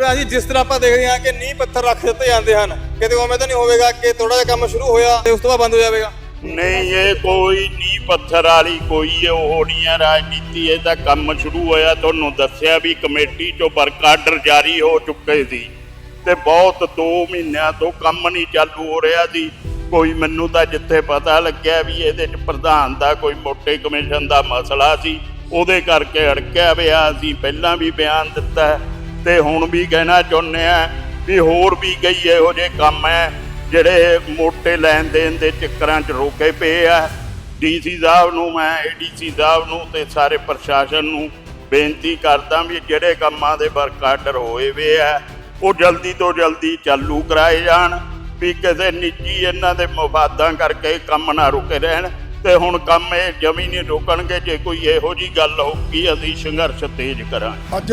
ਭਰਾ ਜੀ, ਜਿਸ ਤਰ੍ਹਾਂ ਆਪਾਂ ਦੇਖਦੇ ਹਾਂ ਕਿ ਨੀਂਹ ਪੱਥਰ ਰੱਖ ਦਿੱਤੇ ਜਾਂਦੇ ਹਨ, ਕਿਤੇ ਉਵੇਂ ਤਾਂ ਨਹੀਂ ਹੋਵੇਗਾ ਕਿ ਥੋੜਾ ਜਿਹਾ ਕੰਮ ਸ਼ੁਰੂ ਹੋਇਆ ਤੇ ਉਸ ਤੋਂ ਬਾਅਦ ਬੰਦ ਹੋ ਜਾਵੇਗਾ? ਨਹੀਂ, ਇਹ ਕੋਈ ਨੀ ਪੱਥਰ ਵਾਲੀ ਕੋਈ ਉਹ ਨਹੀਂ ਹੈ, ਰਾਜਨੀਤੀ ਇਹ ਕੰਮ ਸ਼ੁਰੂ ਹੋਇਆ। ਤੁਹਾਨੂੰ ਦੱਸਿਆ ਵੀ ਕਮੇਟੀ ਚੋਂ ਵਰਕ ਆਰਡਰ ਜਾਰੀ ਹੋ ਚੁੱਕੇ ਸੀ ਤੇ ਬਹੁਤ 2 ਮਹੀਨਿਆਂ ਤੋਂ ਕੰਮ ਨਹੀਂ ਚਾਲੂ ਹੋ ਰਿਹਾ ਸੀ। ਕੋਈ ਮੈਨੂੰ ਤਾਂ ਜਿੱਥੇ ਪਤਾ ਲੱਗਿਆ ਵੀ ਇਹਦੇ ਚ ਪ੍ਰਧਾਨ ਦਾ ਕੋਈ ਮੋਟੇ ਕਮਿਸ਼ਨ ਦਾ ਮਸਲਾ ਸੀ, ਉਹਦੇ ਕਰਕੇ ਅੜਕਿਆ ਪਿਆ। ਅਸੀਂ ਪਹਿਲਾਂ ਵੀ ਬਿਆਨ ਦਿੱਤਾ ਤੇ ਹੁਣ ਵੀ ਕਹਿਣਾ ਚਾਹੁੰਦੇ ਆ ਵੀ ਹੋਰ ਵੀ ਕਈ ਇਹੋ ਜਿਹੇ ਕੰਮ ਹੈ ਜਿਹੜੇ ਮੋਟੇ ਲੈਣ ਦੇਣ ਦੇ ਚੱਕਰਾਂ 'ਚ ਰੋਕੇ ਪਏ ਆ। ਡੀਸੀ ਸਾਹਿਬ ਨੂੰ ਮੈਂ, ਏਡੀਸੀ ਸਾਹਿਬ ਨੂੰ ਤੇ ਸਾਰੇ ਪ੍ਰਸ਼ਾਸਨ ਨੂੰ ਬੇਨਤੀ ਕਰਦਾ ਵੀ ਜਿਹੜੇ ਕੰਮਾਂ ਦੇ ਵਰਕ ਆਰਡਰ ਹੋਏ ਵੇ ਆ, ਉਹ ਜਲਦੀ ਤੋਂ ਜਲਦੀ ਚਾਲੂ ਕਰਾਏ ਜਾਣ ਵੀ ਕਿਸੇ ਨਿੱਜੀ ਇਹਨਾਂ ਦੇ ਮਫਾਦਾਂ ਕਰਕੇ ਕੰਮ ਨਾ ਰੁਕੇ ਰਹਿਣ। ਤੇ ਹੁਣ ਕੰਮ ਇਹ ਜਮੀ ਨਹੀਂ ਰੁਕਣਗੇ, ਜੇ ਕੋਈ ਇਹੋ ਜੀ ਗੱਲ ਹੋਊਗੀ, ਅਸੀਂ ਸੰਘਰਸ਼ ਤੇਜ਼ ਕਰਾਂਗੇ। ਅੱਜ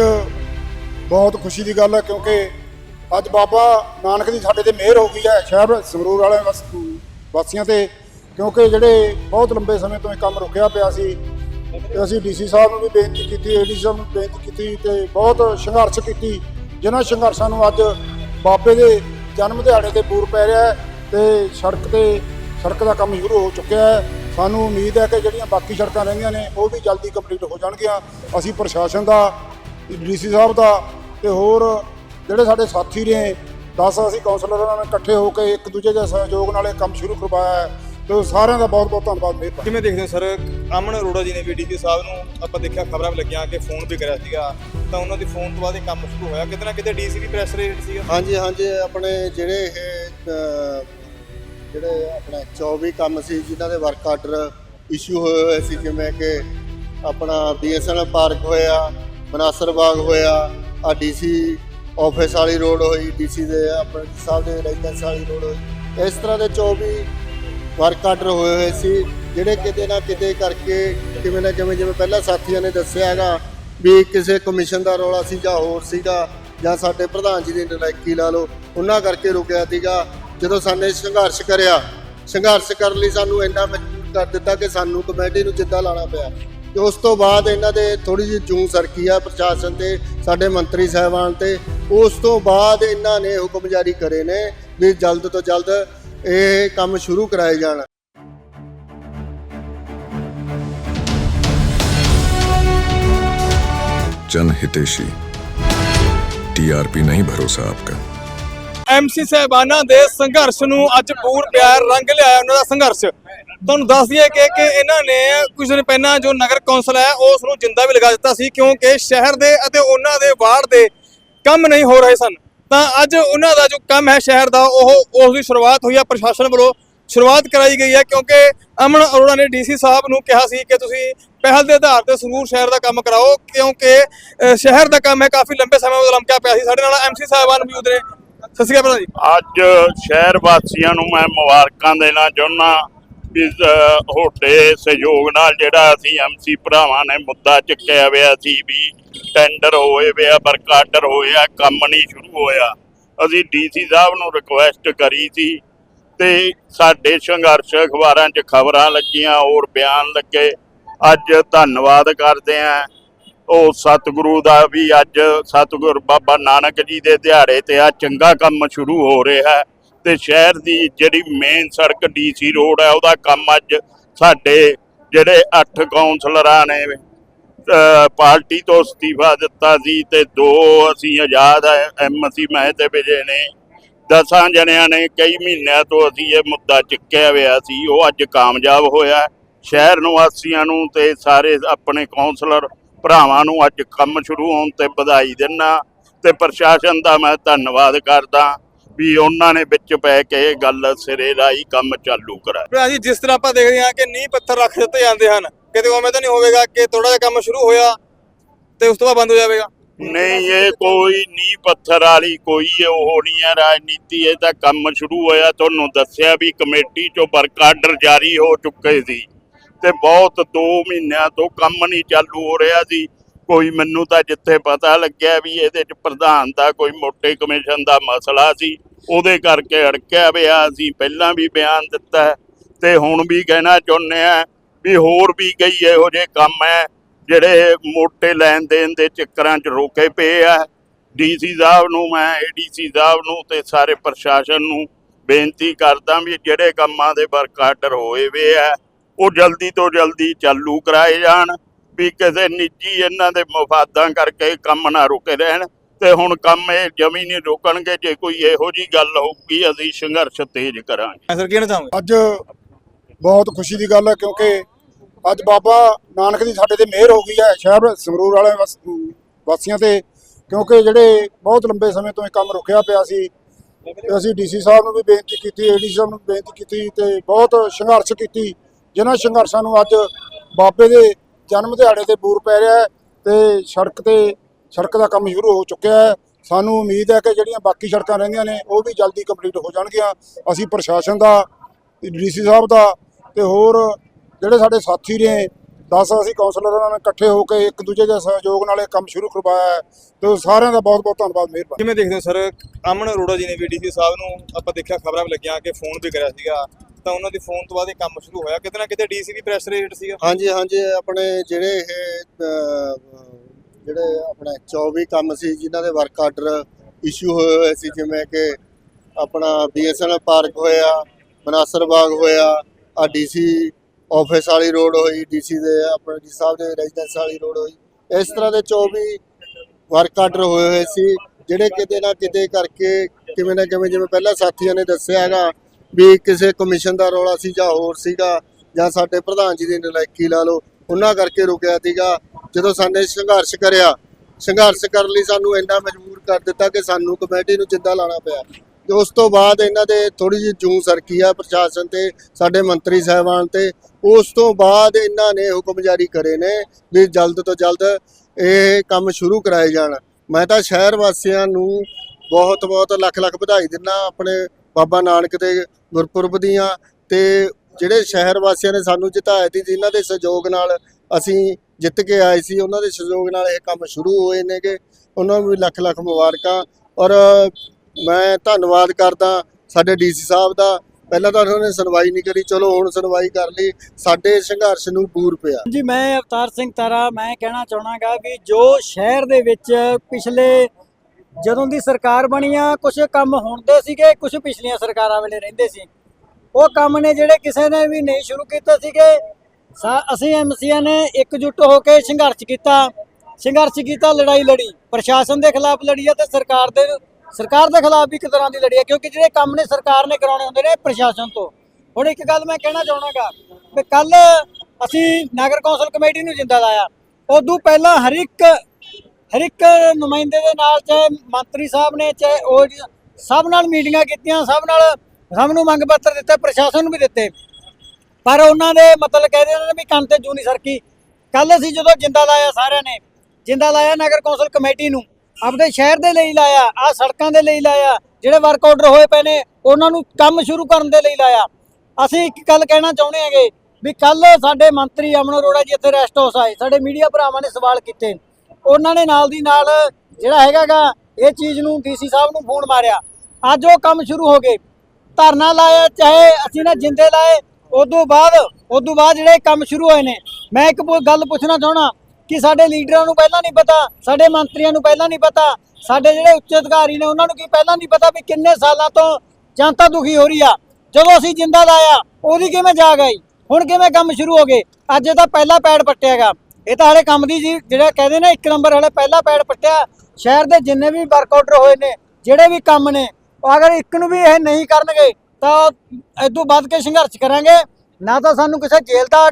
ਬਹੁਤ ਖੁਸ਼ੀ ਦੀ ਗੱਲ ਹੈ ਕਿਉਂਕਿ ਅੱਜ ਬਾਬਾ ਨਾਨਕ ਦੀ ਸਾਡੇ ਤੇ ਮਿਹਰ ਹੋ ਗਈ ਹੈ, ਸ਼ਹਿਰ ਸੰਗਰੂਰ ਵਾਲੇ ਵਸ- ਵਾਸੀਆਂ ਤੇ, ਕਿਉਂਕਿ ਜਿਹੜੇ ਬਹੁਤ ਲੰਬੇ ਸਮੇਂ ਤੋਂ ਇਹ ਕੰਮ ਰੁਕਿਆ ਪਿਆ ਸੀ, ਤੇ ਅਸੀਂ ਡੀਸੀ ਸਾਹਿਬ ਨੂੰ ਵੀ ਬੇਨਤੀ ਕੀਤੀ ਏਡੀਸੀ ਸਾਹਿਬ ਨੂੰ ਬੇਨਤੀ ਕੀਤੀ ਤੇ ਬਹੁਤ ਸੰਘਰਸ਼ ਕੀਤੀ, ਜਿਨ੍ਹਾਂ ਸੰਘਰਸ਼ਾਂ ਨੂੰ ਅੱਜ ਬਾਬੇ ਦੇ ਜਨਮ ਦਿਹਾੜੇ ਤੇ ਪੂਰ ਪੈ ਰਿਹਾ ਹੈ ਤੇ ਸੜਕ ਤੇ, ਸੜਕ ਦਾ ਕੰਮ ਸ਼ੁਰੂ ਹੋ ਚੁੱਕਿਆ ਹੈ। ਸਾਨੂੰ ਉਮੀਦ ਹੈ ਕਿ ਜਿਹੜੀਆਂ ਬਾਕੀ ਸੜਕਾਂ ਰਹਿੰਦੀਆਂ ਨੇ, ਉਹ ਵੀ ਜਲਦੀ ਕੰਪਲੀਟ ਹੋ ਜਾਣਗੀਆਂ। ਅਸੀਂ ਪ੍ਰਸ਼ਾਸਨ ਦਾ ਡੀਸੀ ਸਾਹਿਬ ਦਾ ਤੇ ਹੋਰ ਜਿਹੜੇ ਸਾਡੇ ਸਾਥੀ ਨੇ 10 ਅਸੀਂ ਕਾਉਂਸਲਰਾਂ ਨਾਲ ਇਕੱਠੇ ਹੋ ਕੇ ਇੱਕ ਦੂਜੇ ਦੇ ਸਹਿਯੋਗ ਨਾਲ ਇਹ ਕੰਮ ਸ਼ੁਰੂ ਕਰਵਾਇਆ ਹੈ। ਤੇ ਸਾਰਿਆਂ ਦਾ ਬਹੁਤ ਬਹੁਤ ਧੰਨਵਾਦ ਮਿਹਰਬਾਨੀ ਕਿਵੇਂ ਦੇਖਦੇ ਹੋ ਸਰ? ਅਮਨ ਅਰੋੜਾ ਜੀ ਨੇ ਵੀ ਡੀਜੀ ਸਾਹਿਬ ਨੂੰ ਆਪਾਂ ਦੇਖਿਆ ਖਬਰਾਂ ਵੀ ਲੱਗੀਆਂ ਕਿ ਫੋਨ ਵੀ ਕਰਿਆ ਸੀਗਾ। ਤਾਂ ਉਹਨਾਂ ਦੀ ਫੋਨ ਤੋਂ ਬਾਅਦ ਇਹ ਕੰਮ ਸ਼ੁਰੂ ਹੋਇਆ। ਕਿਤੇ ਨਾ ਕਿਤੇ ਡੀਸੀ ਵੀ ਪ੍ਰੈਸ ਰੇਟ ਸੀਗਾ। ਹਾਂਜੀ ਹਾਂਜੀ ਆਪਣੇ ਜਿਹੜੇ ਇਹ ਜਿਹੜੇ ਆਪਣੇ 24 ਕੰਮ ਸੀ ਜਿਨ੍ਹਾਂ ਦੇ ਵਰਕ ਆਰਡਰ ਇਸ਼ੂ ਹੋਏ ਹੋਏ ਸੀ ਜਿਵੇਂ ਕਿ ਆਪਣਾ ਬੀਐਸਐਨ ਪਾਰਕ ਹੋਇਆ ਮਨਾਸਰ ਬਾਗ ਹੋਇਆ ਆ ਡੀਸੀ ਆਫਿਸ ਵਾਲੀ ਰੋਡ ਹੋਈ, ਡੀਸੀ ਦੇ ਆਪਣੇ ਸਾਹਿਬ ਦੇ ਰੈਜ਼ੀਡੈਂਸ ਵਾਲੀ ਰੋਡ ਹੋਈ। ਇਸ ਤਰ੍ਹਾਂ ਦੇ 24 ਵਰਕ ਆਰਡਰ ਹੋਏ ਹੋਏ ਸੀ, ਜਿਹੜੇ ਕਿਤੇ ਨਾ ਕਿਤੇ ਕਰਕੇ ਕਿਵੇਂ ਨਾ ਕਿਵੇਂ ਜਿਵੇਂ ਪਹਿਲਾਂ ਸਾਥੀਆਂ ਨੇ ਦੱਸਿਆ ਹੈਗਾ ਵੀ ਕਿਸੇ ਕਮਿਸ਼ਨ ਦਾ ਰੌਲਾ ਸੀ ਜਾਂ ਹੋਰ ਸੀਗਾ ਜਾਂ ਸਾਡੇ ਪ੍ਰਧਾਨ ਜੀ ਦੀ ਨਲਾਇਕੀ ਲਾ ਲਓ, ਉਹਨਾਂ ਕਰਕੇ ਰੁਕਿਆ ਸੀਗਾ। ਜਦੋਂ ਸਾਨੇ ਸੰਘਰਸ਼ ਕਰਿਆ, ਸੰਘਰਸ਼ ਕਰਨ ਲਈ ਸਾਨੂੰ ਇੰਨਾ ਕਰ ਦਿੱਤਾ ਕਿ ਸਾਨੂੰ ਕਮੇਟੀ ਨੂੰ ਜਿੱਦਾਂ ਲਾਣਾ ਪਿਆ। ਤੇ ਉਸ ਤੋਂ ਬਾਅਦ ਇਹਨਾਂ ਦੇ ਥੋੜੀ ਜਿਹੀ ਜੂੰ ਸਰਕੀ ਆ ਪ੍ਰਸ਼ਾਸਨ ਤੇ ਸਾਡੇ ਮੰਤਰੀ ਸਾਹਿਬਾਨ ਤੇ ਉਸ ਤੋਂ ਬਾਅਦ ਇਹਨਾਂ ਨੇ ਹੁਕਮ ਜਾਰੀ ਕਰੇ ਨੇ ਵੀ ਜਲਦ ਤੋਂ ਜਲਦ ਇਹ ਕੰਮ ਸ਼ੁਰੂ ਕਰਾਏ ਜਾਣ जन हितेशी टीआरपी नहीं भरोसा आपका ਐਮਸੀ ਸਾਹਿਬਾਨਾਂ ਦੇ ਸੰਘਰਸ਼ ਨੂੰ ਅੱਜ ਪੂਰ ਪਿਆਰ ਰੰਗ ਲਿਆਇਆ ਉਹਨਾਂ ਦਾ ਸੰਘਰਸ਼। ਤੁਹਾਨੂੰ ਦੱਸ ਦਈਏ ਕਿ ਕਿ ਇਹਨਾਂ ਨੇ ਕੁਝ ਦਿਨ ਪਹਿਲਾਂ ਜੋ ਨਗਰ ਕੌਂਸਲ ਹੈ, ਉਸ ਨੂੰ ਜਿੰਦਾ ਵੀ ਲਗਾ ਦਿੱਤਾ ਸੀ ਕਿਉਂਕਿ ਸ਼ਹਿਰ ਦੇ ਅਤੇ ਉਹਨਾਂ ਦੇ ਵਾਰਡ ਦੇ ਕੰਮ ਨਹੀਂ ਹੋ ਰਹੇ ਸਨ। ਤਾਂ ਅੱਜ ਉਹਨਾਂ ਦਾ ਜੋ ਕੰਮ ਹੈ ਸ਼ਹਿਰ ਦਾ, ਉਹ ਉਸ ਦੀ ਸ਼ੁਰੂਆਤ ਹੋਈ ਹੈ, ਪ੍ਰਸ਼ਾਸਨ ਵੱਲੋਂ ਸ਼ੁਰੂਆਤ ਕਰਾਈ ਗਈ ਹੈ ਕਿਉਂਕਿ ਅਮਨ ਅਰੋੜਾ ਨੇ ਡੀਸੀ ਸਾਹਿਬ ਨੂੰ ਕਿਹਾ ਸੀ ਕਿ ਤੁਸੀਂ ਪਹਿਲ ਦੇ ਆਧਾਰ ਤੇ ਸੰਗਰੂਰ ਸ਼ਹਿਰ ਦਾ ਕੰਮ ਕਰਾਓ ਕਿਉਂਕਿ ਸ਼ਹਿਰ ਦਾ ਕੰਮ ਹੈ, ਕਾਫੀ ਲੰਬੇ ਸਮੇਂ ਤੋਂ ਲੰਮਕਿਆ ਪਿਆ ਸੀ। ਸਾਡੇ ਨਾਲ ਐਮਸੀ ਸਾਹਿਬਾਨ ਮੌਜੂਦ ਨੇ। ਸਤਿ ਸ਼੍ਰੀ ਅਕਾਲ ਜੀ। ਅੱਜ ਸ਼ਹਿਰ ਵਾਸੀਆਂ ਨੂੰ ਮੈਂ ਮੁਬਾਰਕਾਂ ਦੇਣਾ ਚਾਹੁੰਦਾ ਇਸ ਅਹ, ਤੁਹਾਡੇ ਸਹਿਯੋਗ ਨਾਲ ਜਿਹੜਾ ਅਸੀਂ ਐਮਸੀ ਭਰਾਵਾਂ ਨੇ ਮੁੱਦਾ ਚੱਕਿਆ ਹੋਇਆ ਸੀ ਵੀ ਟੈਂਡਰ ਹੋਏ ਵੇ ਵਰਕ ਬਰਕਾਡਰ ਹੋਇਆ ਕੰਮ ਨਹੀਂ ਸ਼ੁਰੂ ਹੋਇਆ। ਅਸੀਂ ਡੀਸੀ ਸਾਹਿਬ ਨੂੰ ਰਿਕੁਐਸਟ ਕਰੀ ਸੀ ਤੇ ਸਾਡੇ ਸੰਘਰਸ਼ ਅਖਬਾਰਾਂ 'ਚ ਖਬਰਾਂ ਲੱਗੀਆਂ ਔਰ ਬਿਆਨ ਲੱਗੇ। ਅੱਜ ਧੰਨਵਾਦ ਕਰਦੇ ਆਂ। ਉਹ ਸਤਿਗੁਰੂ ਦਾ ਵੀ ਅੱਜ ਸਤਿਗੁਰ ਬਾਬਾ ਨਾਨਕ ਜੀ ਦੇ ਦਿਹਾੜੇ ਤੇ ਆ ਚੰਗਾ ਕੰਮ ਸ਼ੁਰੂ ਹੋ ਰਿਹਾ ਹੈ ਤੇ ਸ਼ਹਿਰ ਦੀ ਜਿਹੜੀ ਮੇਨ ਸੜਕ ਡੀਸੀ ਰੋਡ ਹੈ, ਉਹਦਾ ਕੰਮ ਅੱਜ ਸਾਡੇ ਜਿਹੜੇ 8 ਕਾਉਂਸਲਰਾਂ ਨੇ ਪਾਰਟੀ ਤੋਂ ਅਸਤੀਫਾ ਦਿੱਤਾ ਸੀ ਤੇ ਦੋ ਅਸੀਂ ਆਜ਼ਾਦ ਐਮਸੀ ਮੈਂ ਤੇ ਵਿਜੇ ਨੇ, ਦਸਾਂ ਜਣਿਆਂ ਨੇ ਕਈ ਮਹੀਨਿਆਂ ਤੋਂ ਅਸੀਂ ਇਹ ਮੁੱਦਾ ਚੁੱਕਿਆ ਹੋਇਆ ਸੀ, ਉਹ ਅੱਜ ਕਾਮਯਾਬ ਹੋਇਆ ਸ਼ਹਿਰ ਨਿਵਾਸੀਆਂ ਨੂੰ ਤੇ ਸਾਰੇ ਆਪਣੇ ਕਾਉਂਸਲਰ ਭਰਾਵਾਂ ਨੂੰ ਅੱਜ ਕੰਮ ਸ਼ੁਰੂ ਹੋਣ ਤੇ ਵਧਾਈ ਦਿੰਨਾ ਤੇ ਪ੍ਰਸ਼ਾਸਨ ਦਾ ਮੈਂ ਧੰਨਵਾਦ ਕਰਦਾ ਵੀ ਉਹਨਾਂ ਨੇ ਵਿੱਚ ਪੈ ਕੇ ਇਹ ਗੱਲ ਸਿਰੇ ਲਾਈ ਕੰਮ ਚਾਲੂ ਕਰਾਇਆ। ਭਰਾ ਜੀ ਜਿਸ ਤਰ੍ਹਾਂ ਆਪਾਂ ਦੇਖਦੇ ਹਾਂ ਕਿ ਨੀਂਹ ਪੱਥਰ ਰੱਖ ਦਿੱਤੇ ਜਾਂਦੇ ਹਨ ਕਿਤੇ ਉਵੇਂ ਤਾਂ ਨਹੀਂ ਹੋਵੇਗਾ ਕਿ ਥੋੜਾ ਜਿਹਾ ਕੰਮ ਸ਼ੁਰੂ ਹੋਇਆ ਤੇ ਉਸ ਤੋਂ ਬਾਅਦ ਬੰਦ ਹੋ ਜਾਵੇਗਾ? ਨਹੀਂ ਇਹ ਕੋਈ ਨੀ ਪੱਥਰ ਵਾਲੀ ਕੋਈ ਉਹ ਨਹੀਂ ਹੈ ਰਾਜਨੀਤੀ ਇਹ ਤਾਂ ਕੰਮ ਸ਼ੁਰੂ ਹੋਇਆ। ਤੁਹਾਨੂੰ ਦੱਸਿਆ ਵੀ ਕਮੇਟੀ ਚੋਂ ਵਰਕ ਆਰਡਰ ਜਾਰੀ ਹੋ ਚੁੱਕੇ ਸੀ। ਤੇ ਬਹੁਤ 2 ਮਹੀਨਿਆਂ ਤੋਂ ਕੰਮ ਨਹੀਂ ਚਾਲੂ ਹੋ ਰਿਹਾ ਸੀ ਕੋਈ ਮੈਨੂੰ ਤਾਂ ਜਿੱਥੇ ਪਤਾ ਲੱਗਿਆ ਵੀ ਇਹਦੇ ਚ ਪ੍ਰਧਾਨ ਦਾ ਕੋਈ ਮੋਟੇ ਕਮਿਸ਼ਨ ਦਾ ਮਸਲਾ ਸੀ, ਉਹਦੇ ਕਰਕੇ ਅੜਕਿਆ ਪਿਆ ਅਸੀਂ। ਪਹਿਲਾਂ ਵੀ ਬਿਆਨ ਦਿੱਤਾ ਹੈ ਤੇ ਹੁਣ ਵੀ ਕਹਿਣਾ ਚਾਹੁੰਦੇ ਆ ਵੀ ਹੋਰ ਵੀ ਕਈ ਇਹੋ ਜਿਹੇ ਕੰਮ ਹੈ ਜਿਹੜੇ ਮੋਟੇ ਲੈਣ ਦੇਣ ਦੇ ਚੱਕਰਾਂ 'ਚ ਰੋਕੇ ਪਏ ਆ। ਡੀਸੀ ਸਾਹਿਬ ਨੂੰ ਮੈਂ, ਏਡੀਸੀ ਸਾਹਿਬ ਨੂੰ ਤੇ ਸਾਰੇ ਪ੍ਰਸ਼ਾਸਨ ਨੂੰ ਬੇਨਤੀ ਕਰਦਾ ਵੀ ਜਿਹੜੇ ਕੰਮਾਂ ਦੇ ਵਰਕ ਆਰਡਰ ਹੋਏ ਵੇ ਆ ਉਹ ਜਲਦੀ ਤੋਂ ਜਲਦੀ ਚਾਲੂ ਕਰਾਏ ਜਾਣ ਵੀ ਕਿਸੇ ਨਿੱਜੀ ਇਹਨਾਂ ਦੇ ਮਫਾਦਾਂ ਕਰਕੇ ਕੰਮ ਨਾ ਰੁਕੇ ਰਹਿਣ। ਤੇ ਹੁਣ ਕੰਮ ਇਹ ਜਮੀ ਨਹੀਂ ਰੋਕਣਗੇ ਜੇ ਕੋਈ ਇਹੋ ਜੀ ਗੱਲ ਹੋਊਗੀ ਅਸੀਂ ਸੰਘਰਸ਼ ਤੇਜ਼ ਕਰਾਂਗੇ। ਸਰ ਕੀ ਕਹਿਣਾ ਚਾਹੋਗੇ? ਅੱਜ ਬਹੁਤ ਖੁਸ਼ੀ ਦੀ ਗੱਲ ਹੈ ਕਿਉਂਕਿ ਅੱਜ ਬਾਬਾ ਨਾਨਕ ਦੀ ਸਾਡੇ ਤੇ ਮਿਹਰ ਹੋ ਗਈ ਹੈ ਸ਼ਹਿਰ ਸੰਗਰੂਰ ਵਾਲੇ ਵਸ- ਵਾਸੀਆਂ ਤੇ। ਕਿਉਂਕਿ ਜਿਹੜੇ ਬਹੁਤ ਲੰਬੇ ਸਮੇਂ ਤੋਂ ਇਹ ਕੰਮ ਰੁਕਿਆ ਪਿਆ ਸੀ ਤੇ ਅਸੀਂ ਡੀਸੀ ਸਾਹਿਬ ਨੂੰ ਵੀ ਬੇਨਤੀ ਕੀਤੀ ਏਡੀ ਸਾਹਿਬ ਨੂੰ ਬੇਨਤੀ ਕੀਤੀ ਤੇ ਬਹੁਤ ਸੰਘਰਸ਼ ਕੀਤੀ। ਜਿਨ੍ਹਾਂ ਸੰਘਰਸ਼ਾਂ ਨੂੰ ਅੱਜ ਬਾਬੇ ਦੇ ਜਨਮ ਦਿਹਾੜੇ ਤੇ ਬੂਰ ਪੈ ਰਿਹਾ ਹੈ ਤੇ ਸੜਕ ਤੇ, ਸੜਕ ਦਾ ਕੰਮ ਸ਼ੁਰੂ ਹੋ ਚੁੱਕਿਆ ਹੈ। ਸਾਨੂੰ ਉਮੀਦ ਹੈ ਕਿ ਜਿਹੜੀਆਂ ਬਾਕੀ ਸੜਕਾਂ ਰਹਿੰਦੀਆਂ ਨੇ, ਉਹ ਵੀ ਜਲਦੀ ਕੰਪਲੀਟ ਹੋ ਜਾਣਗੀਆਂ। ਅਸੀਂ ਪ੍ਰਸ਼ਾਸਨ ਦਾ, ਡੀਸੀ ਸਾਹਿਬ ਦਾ ਤੇ ਹੋਰ ਜਿਹੜੇ ਸਾਡੇ ਸਾਥੀ ਨੇ 10 ਅਸੀਂ ਕਾਉਂਸਲਰਾਂ ਨਾਲ ਇਕੱਠੇ ਹੋ ਕੇ ਇੱਕ ਦੂਜੇ ਦੇ ਸਹਿਯੋਗ ਨਾਲ ਇਹ ਕੰਮ ਸ਼ੁਰੂ ਕਰਵਾਇਆ ਹੈ। ਤੇ ਸਾਰਿਆਂ ਦਾ ਬਹੁਤ ਬਹੁਤ ਧੰਨਵਾਦ, ਮਿਹਰਬਾਨੀ। ਕਿਵੇਂ ਦੇਖਦੇ ਹੋ ਸਰ? ਅਮਨ ਅਰੋੜਾ ਜੀ ਨੇ ਵੀ ਡੀਸੀ ਸਾਹਿਬ ਨੂੰ ਆਪਾਂ ਦੇਖਿਆ ਖਬਰਾਂ ਵੀ ਲੱਗੀਆਂ ਕਿ ਫੋਨ ਵੀ ਕਰਿਆ ਸੀਗਾ। ਤਾਂ ਉਹਨਾਂ ਦੀ ਫੋਨ ਤੋਂ ਬਾਅਦ ਇਹ ਕੰਮ ਸ਼ੁਰੂ ਹੋਇਆ। ਕਿਤੇ ਨਾ ਕਿਤੇ ਡੀਸੀ ਵੀ ਪ੍ਰੈਸ਼ਰ ਰੇਟ ਸੀਗਾ। ਹਾਂਜੀ ਹਾਂਜੀ ਆਪਣੇ ਜਿਹੜੇ ਇਹ ਅਹ, ਜਿਹੜੇ ਆਪਣੇ 24 ਕੰਮ ਸੀ ਜਿਨ੍ਹਾਂ ਦੇ ਵਰਕ ਆਰਡਰ ਇਸ਼ੂ ਹੋਏ ਹੋਏ ਸੀ ਜਿਵੇਂ ਕਿ ਆਪਣਾ ਬੀਐਸਐਨਐਲ ਪਾਰਕ ਹੋਇਆ ਮਨਾਸਰ ਬਾਗ ਹੋਇਆ ਆ ਡੀਸੀ ਆਫਿਸ ਵਾਲੀ ਰੋਡ ਹੋਈ ਡੀਸੀ ਦੇ ਆਪਣੇ ਜੀ ਸਾਹਿਬ ਦੇ ਰੈਜ਼ੀਡੈਂਸ ਵਾਲੀ ਰੋਡ ਹੋਈ। ਇਸ ਤਰ੍ਹਾਂ ਦੇ 24 ਵਰਕ ਆਰਡਰ ਹੋਏ ਹੋਏ ਸੀ ਜਿਹੜੇ ਕਿਤੇ ਨਾ ਕਿਤੇ ਕਰਕੇ ਕਿਵੇਂ ਨਾ ਕਿਵੇਂ ਜਿਵੇਂ ਪਹਿਲਾਂ ਸਾਥੀਆਂ ਨੇ ਦੱਸਿਆ ਹੈਗਾ ਵੀ ਕਿਸੇ ਕਮਿਸ਼ਨ ਦਾ ਰੌਲਾ ਸੀ ਜਾਂ ਹੋਰ ਸੀਗਾ ਜਾਂ ਸਾਡੇ ਪ੍ਰਧਾਨ ਜੀ ਦੀ ਨਲਾਇਕੀ ਲਾ ਲਓ, ਉਹਨਾਂ ਕਰਕੇ ਰੁਕਿਆ ਸੀਗਾ। ਜਦੋਂ ਸਾਨੇ ਸੰਘਰਸ਼ ਕਰਿਆ, ਸੰਘਰਸ਼ ਕਰਨ ਲਈ ਸਾਨੂੰ ਇੰਨਾ ਮਜਬੂਰ ਕਰ ਦਿੱਤਾ ਕਿ ਸਾਨੂੰ ਕਮੇਟੀ ਨੂੰ ਜਿੰਦਾ ਲਾਣਾ ਪਿਆ। ਤੇ ਉਸ ਤੋਂ ਬਾਅਦ ਇਹਨਾਂ ਦੇ ਥੋੜੀ ਜਿਹੀ ਜੂੰ ਸਰਕੀ ਆ ਪ੍ਰਸ਼ਾਸਨ ਤੇ, ਸਾਡੇ ਮੰਤਰੀ ਸਾਹਿਬਾਨ ਤੇ। ਉਸ ਤੋਂ ਬਾਅਦ ਇਹਨਾਂ ਨੇ ਹੁਕਮ ਜਾਰੀ ਕਰੇ ਨੇ ਵੀ ਜਲਦ ਤੋਂ ਜਲਦ ਇਹ ਕੰਮ ਸ਼ੁਰੂ ਕਰਾਏ ਜਾਣ। ਮੈਂ ਤਾਂ ਸ਼ਹਿਰ ਵਾਸੀਆਂ ਨੂੰ ਬਹੁਤ ਬਹੁਤ ਲੱਖ ਲੱਖ ਵਧਾਈ ਦਿੰਦਾ, ਆਪਣੇ ਬਾਬਾ ਨਾਨਕ ਦੇ ਗੁਰਪੁਰਬ ਦੀਆਂ ਤੇ ਜਿਹੜੇ ਸ਼ਹਿਰ ਵਾਸੀਆਂ ਨੇ ਸਾਨੂੰ ਜਿਤਾਇਆ ਸੀ, ਜਿਨ੍ਹਾਂ ਦੇ ਸਹਿਯੋਗ ਨਾਲ ਅਸੀਂ ਜਿੱਤ ਕੇ ਆਏ ਸੀ, ਉਹਨਾਂ ਦੇ ਸਹਿਯੋਗ ਨਾਲ ਇਹ ਕੰਮ ਸ਼ੁਰੂ ਹੋਏ ਨੇਗੇ। ਉਹਨਾਂ ਨੂੰ ਵੀ ਲੱਖ ਲੱਖ ਮੁਬਾਰਕਾਂ। ਔਰ ਮੈਂ ਧੰਨਵਾਦ ਕਰਦਾ ਸਾਡੇ ਡੀਸੀ ਸਾਹਿਬ ਦਾ। ਪਹਿਲਾਂ ਤਾਂ ਉਹਨਾਂ ਨੇ ਸੁਣਵਾਈ ਨਹੀਂ ਕਰੀ, ਚਲੋ ਹੁਣ ਸੁਣਵਾਈ ਕਰ ਲਈ। ਸਾਡੇ ਸੰਘਰਸ਼ ਨੂੰ ਬੂਰ ਪਿਆ। ਜੀ ਮੈਂ ਅਵਤਾਰ ਸਿੰਘ ਤਾਰਾ, ਮੈਂ ਕਹਿਣਾ ਚਾਹਣਾਗਾ ਵੀ ਜੋ ਸ਼ਹਿਰ ਦੇ ਵਿੱਚ ਪਿਛਲੇ ਜਦੋਂ ਦੀ ਸਰਕਾਰ ਬਣੀ ਆ ਕੁਝ ਕੰਮ ਹੁੰਦੇ ਸੀਗੇ ਕੁਝ ਪਿਛਲੀਆਂ ਸਰਕਾਰਾਂ ਵੇਲੇ ਰਹਿੰਦੇ ਸੀ। ਉਹ ਕੰਮ ਨੇ ਜਿਹੜੇ ਕਿਸੇ ਨੇ ਵੀ ਨਹੀਂ ਸ਼ੁਰੂ ਕੀਤੇ ਸੀਗੇ, ਸਾ- ਅਸੀਂ ਐਮਸੀਆਂ ਨੇ ਇਕਜੁੱਟ ਹੋ ਕੇ ਸੰਘਰਸ਼ ਕੀਤਾ। ਸੰਘਰਸ਼ ਕੀਤਾ, ਲੜਾਈ ਲੜੀ। ਪ੍ਰਸ਼ਾਸਨ ਦੇ ਖਿਲਾਫ ਲੜੀ ਆ ਤੇ ਸਰਕਾਰ ਦੇ ਸਰਕਾਰ ਦੇ ਖਿਲਾਫ ਵੀ ਇੱਕ ਤਰ੍ਹਾਂ ਦੀ ਲੜੀ ਆ, ਕਿਉਂਕਿ ਜਿਹੜੇ ਕੰਮ ਨੇ ਸਰਕਾਰ ਨੇ ਕਰਾਉਣੇ ਹੁੰਦੇ ਨੇ ਪ੍ਰਸ਼ਾਸਨ ਤੋਂ। ਹੁਣ ਇੱਕ ਗੱਲ ਮੈਂ ਕਹਿਣਾ ਚਾਹਣਾਗਾ ਵੀ ਕੱਲ ਅਸੀਂ ਨਗਰ ਕੌਂਸਲ ਕਮੇਟੀ ਨੂੰ ਜਿੰਦਾ ਲਾਇਆ। ਉਦੋਂ ਪਹਿਲਾਂ ਹਰ ਇੱਕ ਹਰ ਇੱਕ ਨੁਮਾਇੰਦੇ ਦੇ ਨਾਲ ਚਾਹੇ ਮੰਤਰੀ ਸਾਹਿਬ ਨੇ, ਚਾਹੇ ਉਹ ਜ- ਸਭ ਨਾਲ ਮੀਟਿੰਗਾਂ ਕੀਤੀਆਂ, ਸਭ ਨਾਲ ਸਭ ਨੂੰ ਮੰਗ ਪੱਤਰ ਦਿੱਤੇ, ਪ੍ਰਸ਼ਾਸਨ ਨੂੰ ਵੀ ਦਿੱਤੇ। ਪਰ ਉਹਨਾਂ ਦੇ ਮਤਲਬ ਕਹਿੰਦੇ ਉਹਨਾਂ ਨੇ ਵੀ ਕੰਨ ਤੇ ਜੂ ਨਹੀਂ ਸਰਕੀ। ਕੱਲ ਅਸੀਂ ਜਦੋਂ ਜਿੰਦਾ ਲਾਇਆ ਸਾਰਿਆਂ ਨੇ, ਜਿੰਦਾ ਲਾਇਆ ਨਗਰ ਕੌਂਸਲ ਕਮੇਟੀ ਨੂੰ ਆਪਣੇ ਸ਼ਹਿਰ ਦੇ ਲਈ ਲਾਇਆ ਆ ਸੜਕਾਂ ਦੇ ਲਈ ਲਾਇਆ, ਜਿਹੜੇ ਵਰਕ ਆਰਡਰ ਹੋਏ ਪਏ ਨੇ, ਉਹਨਾਂ ਨੂੰ ਕੰਮ ਸ਼ੁਰੂ ਕਰਨ ਦੇ ਲਈ ਲਾਇਆ। ਅਸੀਂ ਇੱਕ ਗੱਲ ਕਹਿਣਾ ਚਾਹੁੰਦੇ ਹਾਂਗੇ ਵੀ ਕੱਲ ਸਾਡੇ ਮੰਤਰੀ ਅਮਨ ਅਰੋੜਾ ਜੀ ਇੱਥੇ ਰੈਸਟ ਹਾਊਸ ਆਏ, ਸਾਡੇ ਮੀਡੀਆ ਭਰਾਵਾਂ ਨੇ ਸਵਾਲ ਕੀਤੇ। ਉਹਨਾਂ ਨੇ ਨਾਲ ਦੀ ਨਾਲ ਜਿਹੜਾ ਹੈਗਾਗਾ, ਇਹ ਚੀਜ਼ ਨੂੰ ਡੀਸੀ ਸਾਹਿਬ ਨੂੰ ਫੋਨ ਮਾਰਿਆ। ਅੱਜ ਉਹ ਕੰਮ ਸ਼ੁਰੂ ਹੋ ਗਏ। ਧਰਨਾ ਲਾਇਆ, ਚਾਹੇ ਅਸੀਂ ਨਾ ਜਿੰਦੇ ਲਾਏ, ਉਦੋਂ ਬਾਅਦ ਉਦੋਂ ਬਾਅਦ ਜਿਹੜੇ ਕੰਮ ਸ਼ੁਰੂ ਹੋਏ ਨੇ, ਮੈਂ ਇੱਕ ਪੁ- ਗੱਲ ਪੁੱਛਣਾ ਚਾਹਣਾ ਕਿ ਸਾਡੇ ਲੀਡਰਾਂ ਨੂੰ ਪਹਿਲਾਂ ਨਹੀਂ ਪਤਾ, ਸਾਡੇ ਮੰਤਰੀਆਂ ਨੂੰ ਪਹਿਲਾਂ ਨਹੀਂ ਪਤਾ, ਸਾਡੇ ਜਿਹੜੇ ਉੱਚ ਅਧਿਕਾਰੀ ਨੇ ਉਹਨਾਂ ਨੂੰ ਕੀ ਪਹਿਲਾਂ ਨਹੀਂ ਪਤਾ ਵੀ ਕਿੰਨੇ ਸਾਲਾਂ ਤੋਂ ਜਨਤਾ ਦੁਖੀ ਹੋ ਰਹੀ ਆ। ਜਦੋਂ ਅਸੀਂ ਜਿੰਦਾ ਲਾਇਆ, ਉਹਦੀ ਕਿਵੇਂ ਜਾਗ ਆਈ? ਹੁਣ ਕਿਵੇਂ ਕੰਮ ਸ਼ੁਰੂ ਹੋ ਗਏ? ਅੱਜ ਇਹ ਤਾਂ ਪਹਿਲਾ ਪੈੜ ਪੱਟਿਆਗਾ ਇਹ ਤਾਂ ਹਲੇ ਕੰਮ ਦੀ ਜੀ, ਜਿਹੜਾ ਕਹਿੰਦੇ ਨਾ ਇੱਕ ਨੰਬਰ ਹਲੇ ਪਹਿਲਾ ਪੈੜ ਪੱਟਿਆ, ਸ਼ਹਿਰ ਦੇ ਜਿੰਨੇ ਵੀ ਵਰਕ ਆਰਡਰ ਹੋਏ ਨੇ, ਜਿਹੜੇ ਵੀ ਕੰਮ ਨੇ ਉਹ ਅਗਰ ਇੱਕ ਨੂੰ ਵੀ ਇਹ ਨਹੀਂ ਕਰਨਗੇ, ਤਾਂ ਇਦੋਂ ਵੱਧ ਕੇ ਸੰਘਰਸ਼ ਕਰਾਂਗੇ। ਨਾ ਤਾਂ ਸਾਨੂੰ ਕਿਸੇ ਜੇਲ੍ਹ ਦਾ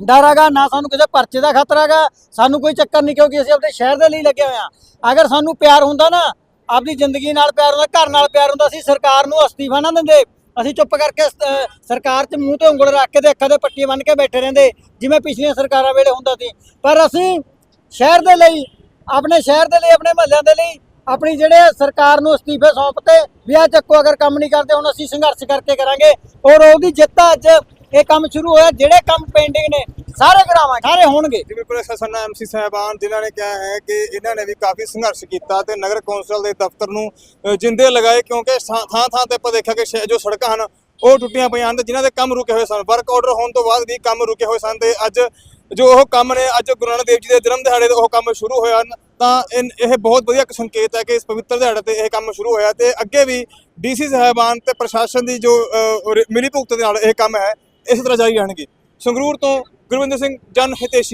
ਡਰ ਹੈਗਾ, ਨਾ ਸਾਨੂੰ ਕਿਸੇ ਪਰਚੇ ਦਾ ਖਤਰਾ ਹੈਗਾ, ਸਾਨੂੰ ਕੋਈ ਚੱਕਰ ਨਹੀਂ, ਕਿਉਂਕਿ ਅਸੀਂ ਆਪਣੇ ਸ਼ਹਿਰ ਦੇ ਲਈ ਲੱਗੇ ਹੋਏ ਆ ਅਗਰ ਸਾਨੂੰ ਪਿਆਰ ਹੁੰਦਾ ਨਾ ਆਪਣੀ ਜ਼ਿੰਦਗੀ ਨਾਲ ਪਿਆਰ ਹੁੰਦਾ, ਘਰ ਨਾਲ ਪਿਆਰ ਹੁੰਦਾ, ਅਸੀਂ ਸਰਕਾਰ ਨੂੰ ਅਸਤੀਫਾ ਨਾ ਦਿੰਦੇ। ਅਸੀਂ ਚੁੱਪ ਕਰਕੇ ਅਹ, ਸਰਕਾਰ 'ਚ ਮੂੰਹ ਤੇ ਉਂਗਲ ਰੱਖ ਕੇ ਤੇ ਅੱਖਾਂ ਦੇ ਪੱਟੀ ਬੰਨ੍ਹ ਕੇ ਬੈਠੇ ਰਹਿੰਦੇ ਜਿਵੇਂ ਪਿਛਲੀਆਂ ਸਰਕਾਰਾਂ ਵੇਲੇ ਹੁੰਦਾ ਸੀ। ਪਰ ਅਸੀਂ ਸ਼ਹਿਰ ਦੇ ਲਈ ਆਪਣੇ ਸ਼ਹਿਰ ਦੇ ਲਈ ਆਪਣੇ ਮਹੱਲਿਆਂ ਦੇ ਲਈ ਆਪਣੀ ਜਿਹੜੇ ਸਰਕਾਰ ਨੂੰ ਅਸਤੀਫੇ ਸੌਂਪਤੇ ਵੀ ਆ ਚੱਕੋ ਅਗਰ ਕੰਮ ਨਹੀਂ ਕਰਦੇ ਹੁਣ ਅਸੀਂ ਸੰਘਰਸ਼ ਕਰਕੇ ਕਰਾਂਗੇ। ਔਰ ਉਹਦੀ ਜਿੱਤ ਅੱਜ ਇਹ ਕੰਮ ਸ਼ੁਰੂ ਹੋਇਆ, ਜਿਹੜੇ ਕੰਮ ਪੈਂਡਿੰਗ ਨੇ, ਸਾਰੇ ਕਰਾਵਾਂ ਸਾਰੇ ਹੋਣਗੇ। ਜਿਵੇਂ ਪ੍ਰਸ਼ਾਸਨ ਐਮਸੀ ਸਹਿਬਾਨ, ਜਿਨ੍ਹਾਂ ਨੇ ਕਿਹਾ ਹੈ ਕਿ ਇਹਨਾਂ ਨੇ ਵੀ ਕਾਫੀ ਸੰਘਰਸ਼ ਕੀਤਾ ਤੇ ਨਗਰ ਕੌਂਸਲ ਦੇ ਦਫ਼ਤਰ ਨੂੰ ਜਿੰਦੇ ਲਗਾਏ ਕਿਉਂਕਿ ਥਾਂ ਥਾਂ ਤੇ ਆਪਾਂ ਦੇਖਿਆ ਕਿ ਜੋ ਸੜਕਾਂ ਹਨ, ਉਹ ਟੁੱਟੀਆਂ ਪਈਆਂ ਹਨ ਜਿਨ੍ਹਾਂ ਦੇ ਕੰਮ ਰੁਕੇ ਹੋਏ ਸਨ। ਵਰਕ ਆਰਡਰ ਹੋਣ ਤੋਂ ਬਾਅਦ ਵੀ ਕੰਮ ਰੁਕੇ ਹੋਏ ਸਨ ਤੇ ਅੱਜ ਜੋ ਉਹ ਕੰਮ ਨੇ, ਅੱਜ ਗੁਰੂ ਨਾਨਕ ਦੇਵ ਜੀ ਦੇ ਜਨਮ ਦਿਹਾੜੇ ਤੇ ਉਹ ਕੰਮ ਸ਼ੁਰੂ ਹੋਇਆ ਹਨ। ਤਾਂ ਇਹ ਬਹੁਤ ਵਧੀਆ ਇੱਕ ਸੰਕੇਤ ਹੈ ਕਿ ਇਸ ਪਵਿੱਤਰ ਦਿਹਾੜੇ ਤੇ ਇਹ ਕੰਮ ਸ਼ੁਰੂ ਹੋਇਆ ਤੇ ਅੱਗੇ ਵੀ ਡੀਸੀ ਸਹਿਬਾਨ ਤੇ ਪ੍ਰਸ਼ਾਸਨ ਦੀ ਜੋ ਮਿਲੀ ਭੁਗਤ ਦੇ ਨਾਲ ਇਹ ਕੰਮ ਹੈ ਇਸ ਤਰ੍ਹਾਂ ਜਾਰੀ ਰਹਿਣਗੇ। ਸੰਗਰੂਰ ਤੋਂ ਗੁਰਵਿੰਦਰ ਸਿੰਘ ਜਨ ਹਿਤੇਸ਼ੀ।